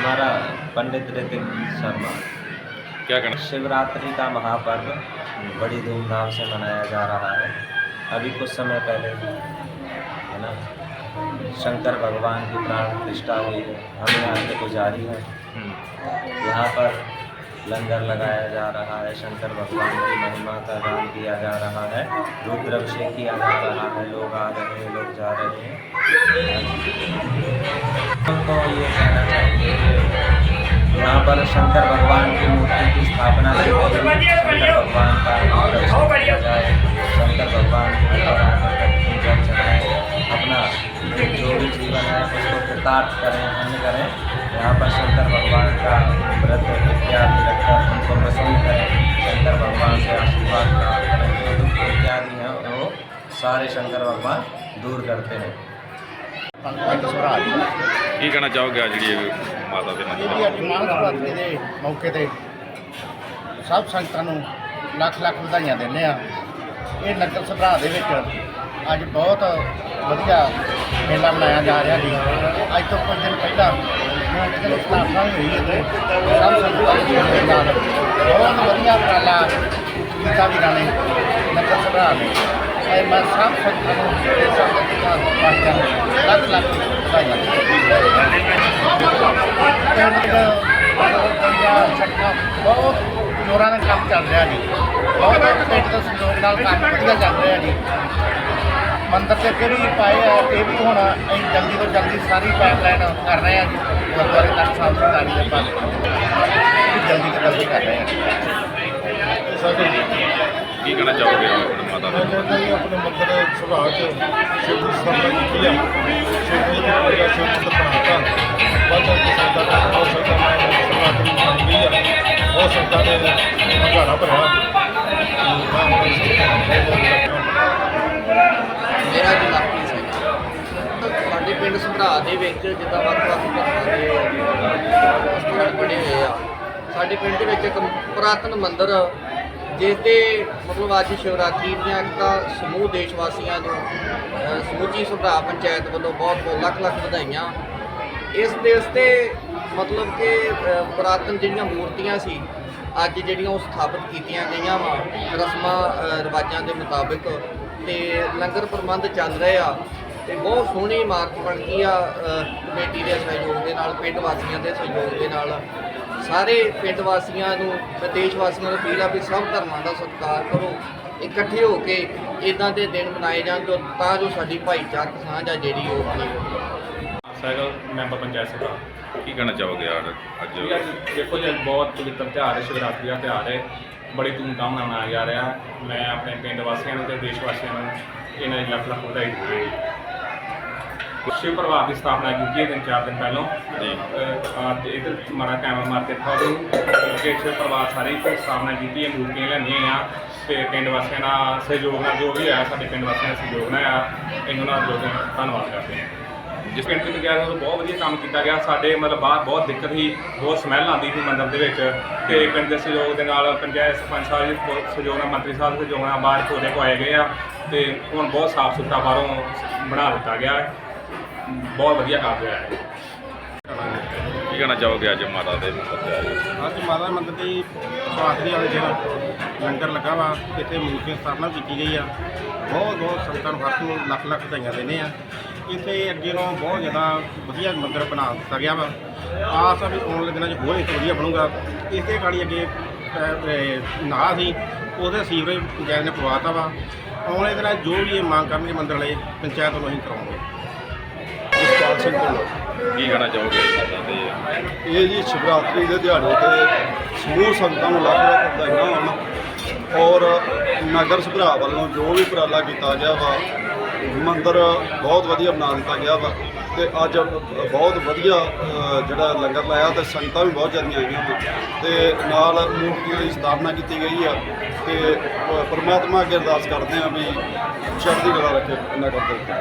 हमारा पंडित ऋतिक शर्मा। क्या कहना? शिवरात्रि का महापर्व बड़ी धूमधाम से मनाया जा रहा है। अभी कुछ समय पहले है ना शंकर भगवान की प्राण प्रतिष्ठा हुई है। हम यहाँ के पुजारी हैं। हम्म, यहाँ पर लंगर लगाया जा रहा है। शंकर भगवान की महिमा का गान किया जा रहा है। रुद्राभिषेक किया जा रहा है। लोग आ रहे हैं लोग जा रहे हैं। हमको ये यहाँ पर शंकर भगवान की मूर्ति की स्थापना की गई। शंकर भगवान का शंकर भगवान की चढ़ाएँ अपना जो भी जीवन है उसको कृतार्थ करें अन्य करें। यहाँ पर शंकर भगवान का व्रत इत्यादि रखकर उनको प्रसन्न करें। शंकर भगवान से आशीर्वाद प्राप्त करें। इत्यादि हैं वो सारे शंकर भगवान दूर करते हैं। ਕੀ ਕਹਿਣਾ ਚਾਹੋਗੇ ਅੱਜ ਜਿਹੜੀ ਇਹ ਮਾਤਾ ਦੇ ਮੰਦਿਰ? ਅੱਜ ਦੇ ਮੌਕੇ ਤੇ ਸਭ ਸੰਗਤਾਂ ਨੂੰ ਲੱਖ ਲੱਖ ਵਧਾਈਆਂ ਦਿੰਦੇ ਆ ਇਹ ਨਗਰ ਸਭਰਾ ਦੇ ਵਿੱਚ ਅੱਜ ਬਹੁਤ ਵਧੀਆ ਮੇਲਾ ਮਨਾਇਆ ਜਾ ਰਿਹਾ ਜੀ। ਅੱਜ ਤੋਂ ਕੁਝ ਦਿਨ ਪਹਿਲਾਂ ਸਥਾਪਨਾ ਵੀ ਹੋਈ ਇੱਥੇ ਸਭ ਸੰਗਤਾਂ ਦੇ ਨਾਲ ਬਹੁਤ ਵਧੀਆ ਉਪਰਾਲਾ ਕੀਤਾ ਵੀਰਾਂ ਨੇ ਨਗਰ ਸਭਰਾ ਨੇ ਇਹ ਮੈਂ ਸਭ ਸੰਗਤਾਂ ਨੂੰ ਤੇ ਸੰਗਤਾਂ ਵਾਸਤੇ ਲੱਖ ਲੱਖ ਵਧਾਈਆਂ ਬਹੁਤ ਜੋਰਾਂ ਨਾਲ ਕੰਮ ਚੱਲ ਰਿਹਾ ਜੀ ਬਹੁਤ ਪਿੰਡ ਦੇ ਸਹਿਯੋਗ ਨਾਲ ਕੰਮ ਵਧੀਆ ਚੱਲ ਰਿਹਾ ਜੀ ਮੰਦਰ ਤੇ ਅੱਗੇ ਵੀ ਪਾਏ ਆ ਇਹ ਵੀ ਹੁਣ ਅਸੀਂ ਜਲਦੀ ਤੋਂ ਜਲਦੀ ਸਾਰੀ ਪਾਈਪਲਾਈਨ ਕਰ ਰਹੇ ਆ ਜੀ ਗੁਰਦੁਆਰੇ ਤੱਕ ਸਾਹਿਬ ਸਰਦਾਰੀ ਦੇ ਪਾਸ ਜਲਦੀ ਤੋਂ ਜਲਦੀ ਕਰ ਰਹੇ ਆ ਕੀ ਕਹਿਣਾ ਚਾਹੋਗੇ ਆਪਣੀ ਮਾਤਾ ਮੈਂ ਕਹਿੰਦਾ ਆਪਣੇ ਮੰਦਰ ਸੁਭਾਅ ਚ ਸ਼ਿਵ ਦੀ ਸਥਾਪਨਾ ਕੀਤੀ ਆ। ਸ਼ਿਵ ਜੀ ਦੀ ਪੂਜਾ ਸ਼ਿਵ ਦਾ ਬਣਾਤਾ ਬਹੁਤ ਬਹੁਤ ਸੰਗਤਾਂ ਦਾ ਬਹੁਤ ਸੰਗਤਾਂ ਨਾਲ ਸ਼ਿਵਰਾਤਰੀ ਮਨਾਈ ਗਈ ਆ ਬਹੁਤ ਸੰਗਤਾਂ ਨੇ ਹਜ਼ਾਰਾਂ ਭਰਿਆ ਮੈਂ ਮੇਰਾ ਜੀ ਲਵਪ੍ਰੀਤ ਸਿੰਘ ਸਾਡੇ ਪਿੰਡ ਸੰਭਰਾ ਦੇ ਵਿੱਚ ਜਿੱਦਾਂ ਵੱਖ-ਵੱਖ ਧਰਮਾਂ ਦੇ ਸਥਾਨ ਬਣੇ ਹੋਏ ਆ। ਸਾਡੇ ਪਿੰਡ ਦੇ ਵਿੱਚ ਇੱਕ ਪੁਰਾਤਨ ਮੰਦਿਰ ਜਿਸ ਦੇ ਮਤਲਬ ਅੱਜ ਸ਼ਿਵਰਾਤਰੀ ਦੀਆਂ ਤਾਂ ਸਮੂਹ ਦੇਸ਼ ਵਾਸੀਆਂ ਨੂੰ, ਅਹ, ਸਮੁੱਚੀ ਸੰਭਰਾ ਪੰਚਾਇਤ ਵੱਲੋਂ ਬਹੁਤ-ਬਹੁਤ ਲੱਖ-ਲੱਖ ਵਧਾਈਆਂ। ਇਸ ਦੇਸ਼ ਤੇ ਮਤਲਬ ਕਿ, ਅਹ, ਪੁਰਾਤਨ ਜਿਹੜੀਆਂ ਮੂਰਤੀਆਂ ਸੀ, ਅੱਜ ਜਿਹੜੀਆਂ ਉਹ ਸਥਾਪਿਤ ਕੀਤੀਆਂ ਗਈਆਂ ਵਾ, ਰਸਮਾਂ ਰਿਵਾਜਾਂ ਦੇ ਮੁਤਾਬਿਕ ਤੇ ਲੰਗਰ ਪ੍ਰਬੰਧ ਚੱਲ ਰਹੇ ਆ ਤੇ ਬਹੁਤ ਸੋਹਣੀ ਇਮਾਰਤ ਬਣ ਗਈ ਆ ਕਮੇਟੀ ਦੇ ਸਹਿਯੋਗ ਦੇ ਨਾਲ, ਪਿੰਡ ਵਾਸੀਆਂ ਦੇ ਸਹਿਯੋਗ ਦੇ ਨਾਲ। ਸਾਰੇ ਪਿੰਡ ਵਾਸੀਆਂ ਨੂੰ ਤੇ ਦੇਸ਼ ਵਾਸੀਆਂ ਨੂੰ ਅਪੀਲ ਆ ਵੀ ਸਭ ਧਰਮਾਂ ਦਾ ਸਤਿਕਾਰ ਕਰੋ ਇਕੱਠੇ ਹੋ ਕੇ ਇਦਾਂ ਦੇ ਦਿਨ ਮਨਾਏ ਜਾਣ ਜੋ ਤਾਂ ਜੋ ਸਾਡੀ ਭਾਈਚਾਰਕ ਸਾਂਝ ਆ ਜਿਹੜੀ ਉਹ ਬਣੀ ਰਹੇ ਸਾਈਕਲ ਮੈਂਬਰ ਪੰਚਾਇਤ ਸਭਾ ਕੀ ਕਹਿਣਾ ਚਾਹੋਗੇ ਯਾਰ ਅੱਜ? ਦੇਖੋ ਜੀ ਬਹੁਤ ਪਵਿੱਤਰ ਤਿਉਹਾਰ ਹੈ ਸ਼ਿਵਰਾਤਰੀ ਦਾ ਤਿਉਹਾਰ ਹੈ ਬੜੀ ਧੂਮਧਾਮ ਨਾਲ ਮਨਾਇਆ ਜਾ ਰਿਹਾ ਮੈਂ ਆਪਣੇ ਪਿੰਡ ਵਾਸੀਆਂ ਨੂੰ ਤੇ ਦੇਸ਼ ਵਾਸੀਆਂ ਨੂੰ ਇਹਨਾਂ ਦੀ ਲੱਖ ਲੱਖ ਵਧਾਈ ਦਿੰਦਾ ਸ਼ਿਵ ਪਰਿਵਾਰ ਦੀ ਸਥਾਪਨਾ ਕੀਤੀ ਹੈ ਤਿੰਨ ਚਾਰ ਦਿਨ ਪਹਿਲਾਂ। ਜੀ। ਅਹ, ਅੱਜ ਇਧਰ ਮਾਰਾ ਕੈਮਰਾ ਮਾਰ ਕੇ ਦਿਖਾ ਦਿਓ ਕਿ ਸ਼ਿਵ ਪਰਿਵਾਰ ਸਾਰੇ ਦੀ ਸਥਾਪਨਾ ਕੀਤੀ ਹੈ, ਮੂਰਤੀਆਂ ਲੈਂਦੀਆਂ ਆ। ਤੇ ਪਿੰਡ ਵਾਸੀਆਂ ਨਾਲ ਸਹਿਯੋਗ ਨਾਲ ਜੋ ਵੀ ਆਇਆ ਸਾਡੇ ਪਿੰਡ ਵਾਸੀਆਂ ਦਾ ਸਹਿਯੋਗ ਨਾਲ ਆ। ਇਹਨਾਂ ਦਾ ਜੋ ਧੰਨਵਾਦ ਕਰਦੇ ਹਾਂ। ਜਿਸ ਪਿੰਡ ਵਿੱਚ ਗਿਆ ਉਹ ਬਹੁਤ ਵਧੀਆ ਕੰਮ ਕੀਤਾ ਗਿਆ। ਸਾਡੇ ਮਤਲਬ ਬਾਹਰ ਬਹੁਤ ਦਿੱਕਤ ਸੀ, ਬਹੁਤ ਸਮੈਲ ਆਉਂਦੀ ਸੀ ਮੰਦਰ ਦੇ ਵਿੱਚ। ਤੇ ਪਿੰਡ ਦੇ ਸਹਿਯੋਗ ਦੇ ਨਾਲ ਪੰਚਾਇਤ ਸਰਪੰਚ ਸਾਹਿਬ ਜੀ ਸਹਿਯੋਗ ਨਾਲ, ਮੰਤਰੀ ਸਾਹਿਬ ਦੇ ਸਹਿਯੋਗ ਨਾਲ ਬਾਹਰ ਕੋਲੇ ਪਾਏ ਗਏ ਆ। ਤੇ ਹੁਣ ਬਹੁਤ ਸਾਫ਼ ਸੁਥਰਾ ਬਾਹਰੋਂ ਬਣਾ ਦਿੱਤਾ ਗਿਆ ਹੈ। ਬਹੁਤ ਵਧੀਆ ਕੰਮ ਹੋਇਆ ਹੈ ਕੀ ਕਹਿਣਾ ਚਾਹੋਗੇ ਅੱਜ ਮਾਤਾ ਦੇ ਮੰਦਿਰ ਤੇ ਆਏ ਹੋ? ਅੱਜ ਮਾਤਾ ਦੇ ਮੰਦਰ ਦੀ ਸ਼ਿਵਰਾਤਰੀ ਵਾਲੇ ਦਿਨ ਲੰਗਰ ਲੱਗਾ ਵਾ, ਇੱਥੇ ਮੂਰਤੀ ਦੀ ਸਥਾਪਨਾ ਕੀਤੀ ਗਈ ਆ। ਬਹੁਤ ਬਹੁਤ ਸੰਗਤਾਂ ਨੂੰ ਹੱਥ ਨੂੰ ਲੱਖ ਲੱਖ ਵਧਾਈਆਂ ਦਿੰਦੇ ਆ। ਇੱਥੇ ਅੱਗੇ ਨੂੰ ਬਹੁਤ ਜ਼ਿਆਦਾ ਵਧੀਆ ਮੰਦਰ ਬਣਾ ਦਿੱਤਾ ਗਿਆ ਵਾ। ਆਸ ਆ ਵੀ ਆਉਣ ਵਾਲੇ ਦਿਨਾਂ 'ਚ ਹੋਰ ਇੱਕ ਵਧੀਆ ਬਣੂਗਾ। ਇਸੇ ਗਾੜੀ ਅੱਗੇ ਨਾ ਸੀ, ਉਹਦੇ ਸੀਵਰੇਜ ਪੰਚਾਇਤ ਨੇ ਪਵਾਤਾ ਵਾ। ਆਉਣ ਵਾਲੇ ਦਿਨਾਂ 'ਚ ਜੋ ਵੀ ਇਹ ਮੰਗ ਕਰਨਗੇ ਮੰਦਰ ਵਾਲੇ, ਪੰਚਾਇਤ ਨੂੰ ਅਸੀਂ ਕਰਾਉਂਗੇ ਜਸਪਾਲ ਸਿੰਘ ਢਿੱਲੋਂ ਕੀ ਕਹਿਣਾ ਚਾਹੋਗੇ ਮਾਤਾ ਦੇ ਇਹ ਜੀ ਸ਼ਿਵਰਾਤਰੀ ਦੇ ਦਿਹਾੜੇ ਤੇ ਸਮੂਹ ਸੰਗਤਾਂ ਨੂੰ ਲੱਖ ਲੱਖ ਵਧਾਈਆਂ ਹੋਣ ਔਰ ਨਗਰ ਸੁਭਰਾ ਵੱਲੋਂ ਜੋ ਵੀ ਉਪਰਾਲਾ ਕੀਤਾ ਗਿਆ ਵਾ ਮੰਦਰ ਬਹੁਤ ਵਧੀਆ ਬਣਾ ਦਿੱਤਾ ਗਿਆ ਵਾ ਤੇ ਅੱਜ ਬਹੁਤ ਵਧੀਆ ਅ, ਜਿਹੜਾ ਲੰਗਰ ਲਾਇਆ ਤੇ ਸੰਗਤਾਂ ਵੀ ਬਹੁਤ ਜ਼ਿਆਦੀਆਂ ਆਈਆਂ ਵਾ ਤੇ ਨਾਲ ਮੂਰਤੀਆਂ ਦੀ ਸਥਾਪਨਾ ਕੀਤੀ ਗਈ ਆ ਤੇ ਪ- ਪ੍ਰਮਾਤਮਾ ਅੱਗੇ ਅਰਦਾਸ ਕਰਦੇ ਆ ਵੀ ਚੜ੍ਹਦੀ ਕਲਾ ਰੱਖੇ ਨਗਰ ਦੇ ਉੱਤੇ।